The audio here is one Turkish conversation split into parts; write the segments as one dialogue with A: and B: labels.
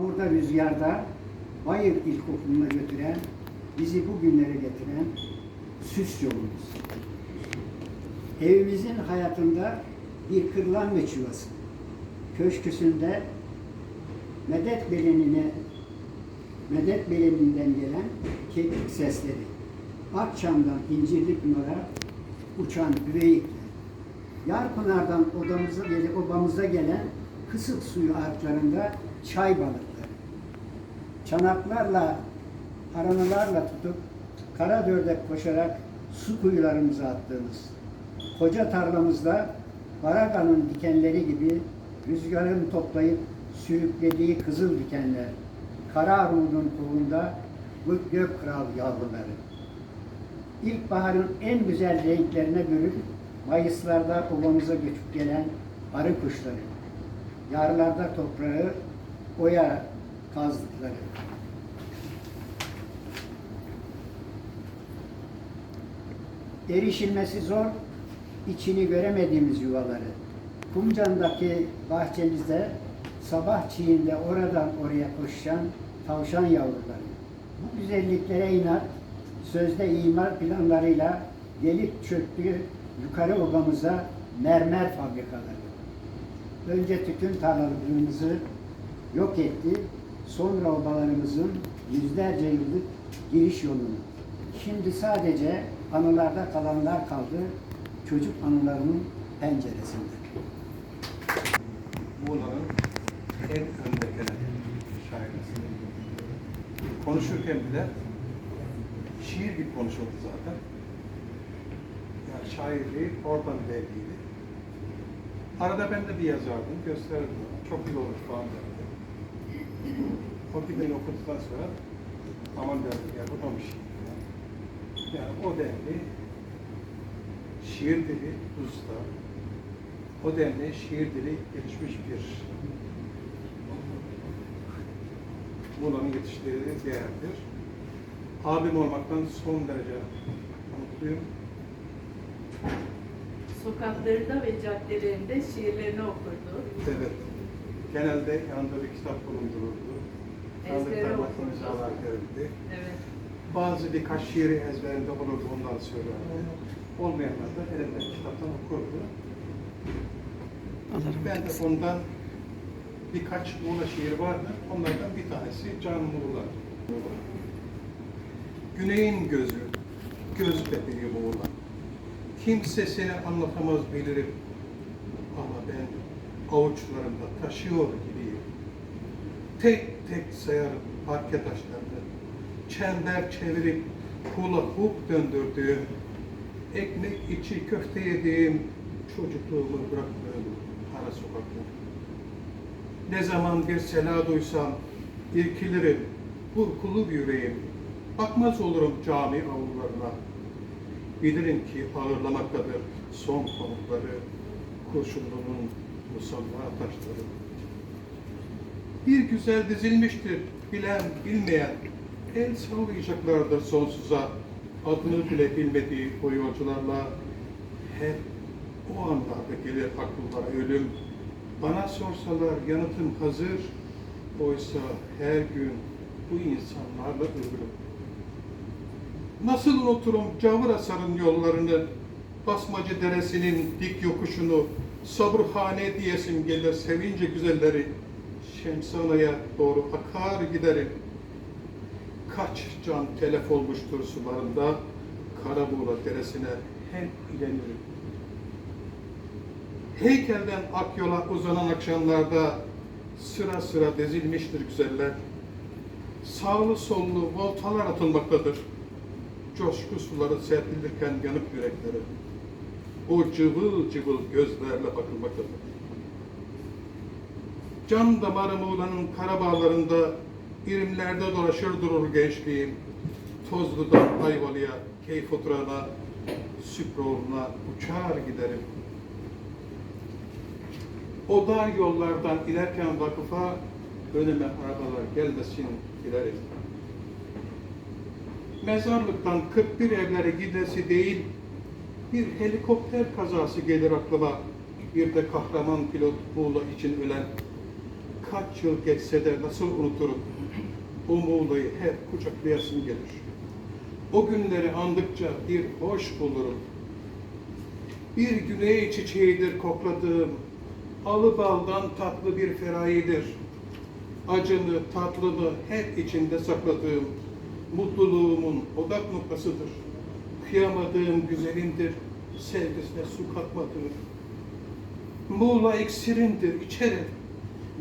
A: Burada rüzgarda Bayır İlkokulu'na götüren, bizi bugünlere getiren süs yolumuz. Evimizin hayatında bir kırlangıç yuvası. Köşküsünde medet belenine medet beleninden gelen keklik sesleri. Akçam'dan İncirli Pınar'a uçan üveyikler. Yarpınar'dan odamıza, obamıza gelen kısık suyu artlarında çay balıkları. Çanaklarla, aranalarla tutup kara dördek koşarak su kuyularımıza attığımız, koca tarlamızda baraganın dikenleri gibi rüzgarın toplayıp sürüklediği kızıl dikenler, kara armudun kovunda bu gök kral yavruları. İlkbaharın en güzel renklerine bürüp Mayıslarda ovamıza göçüp gelen arı kuşları, yarlarda toprağı oya kazdıkları. Erişilmesi zor, içini göremediğimiz yuvaları. Kumcan'daki bahçemizde sabah çiğinde oradan oraya koşan tavşan yavruları. Bu güzelliklere inat, sözde imar planlarıyla gelip çöktüğü yukarı obamıza mermer fabrikaları. Önce tütün tarlalarımızı yok etti, sonra obalarımızın yüzlerce yıllık giriş yolunu. Şimdi sadece anılarda kalanlar kaldı, çocuk anılarının penceresinde.
B: Muğla'nın en önde gelen şairesi. Konuşurken bile şiir gibi konuşuldu zaten. Yani şairliği oradan belliydi. Arada ben de bir yazardım, gösterirdim. Çok iyi olur falan derdi. Beni okuduktan sonra aman derdim ya bu da mı şiir? Yani o denli şiir dili usta, o denli şiir dili gelişmiş bir Muğla'nın yetiştirdiği değerdir. Abim olmaktan son derece mutluyum.
C: Sokaklarında ve caddelerinde şiirlerini okurdu.
B: Evet. Genelde yanında bir kitap bulundururdu. Yazdıklarına
C: okurdu. Evet.
B: Bazı birkaç şiiri ezberinde olurdu, onları söylerdi. Olmayanlar da elinde kitaptan okurdu. Ben de ondan birkaç Muğla şiiri vardı. Onlardan bir tanesi Can Muğla. Güneyin gözü, göz bebeği Muğla. Kimse seni anlatamaz bilirim. Ama ben avuçlarımda taşıyor gibiyim. Tek tek sayarım parke taşlarını. Çember çevirip hula hoop döndürdüğüm, ekmek içi köfte yediğim çocukluğumu bıraktığım ara sokaklar. Ne zaman bir sela duysam irkilirim, burkulur yüreğim. Bakmaz olurum cami avlularına. Bilirim ki ağırlamaktadır son konukları, kurşunluğun musalla taşları. Bir güzel dizilmiştir bilen bilmeyen, el sallayacaklardır sonsuza. Adını bile bilmediği o yolcularla hep o anlarda gelir akıllara ölüm. Bana sorsalar yanıtım hazır, oysa her gün bu insanlarla ölürüm. Nasıl unuturum Cavırasar'ın yollarını, Basmacı Deresi'nin dik yokuşunu, Saburhane diyesim gelir sevince güzelleri, Şemsana'ya doğru akar giderim. Kaç can telef olmuştur sularında, Karabuğla Deresi'ne hep ilenirim. Heykelden Akyol'a uzanan akşamlarda sıra sıra dizilmiştir güzeller. Sağlı sollu voltalar atılmaktadır. Coşku suları serpilirken yanıp yürekleri. O cıvıl cıvıl gözlerle bakılmaktadır. Can damarı Muğla'nın kara bağlarında irimlerde dolaşır durur gençliğim. Tozlu'dan Ayvalı'ya, keyif oturana, Süproğlu'na uçar giderim. O dar yollardan inerken vakıfa önüme arabalar gelmesin giderim. Mezarlıktan 41 evlere gidesi değil, bir helikopter kazası gelir aklıma. Bir de kahraman pilot Muğla için ölen Kaç yıl geçse de nasıl unuturum? O Muğla'yı hep kucaklayasım gelir. O günleri andıkça bir hoş bulurum. Bir güney çiçeğidir kokladığım, alı baldan tatlı bir ferayidir. Acını, tatlını hep içinde sakladığım, mutluluğumun odak noktasıdır. Kıyamadığım güzelimdir, sevgisine su katmadığım. Muğla iksirimdir, içerim.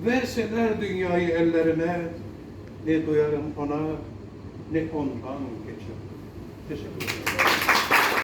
B: Verseler dünyayı ellerine, ne duyarım ona, ne ondan geçer. Teşekkür ederim.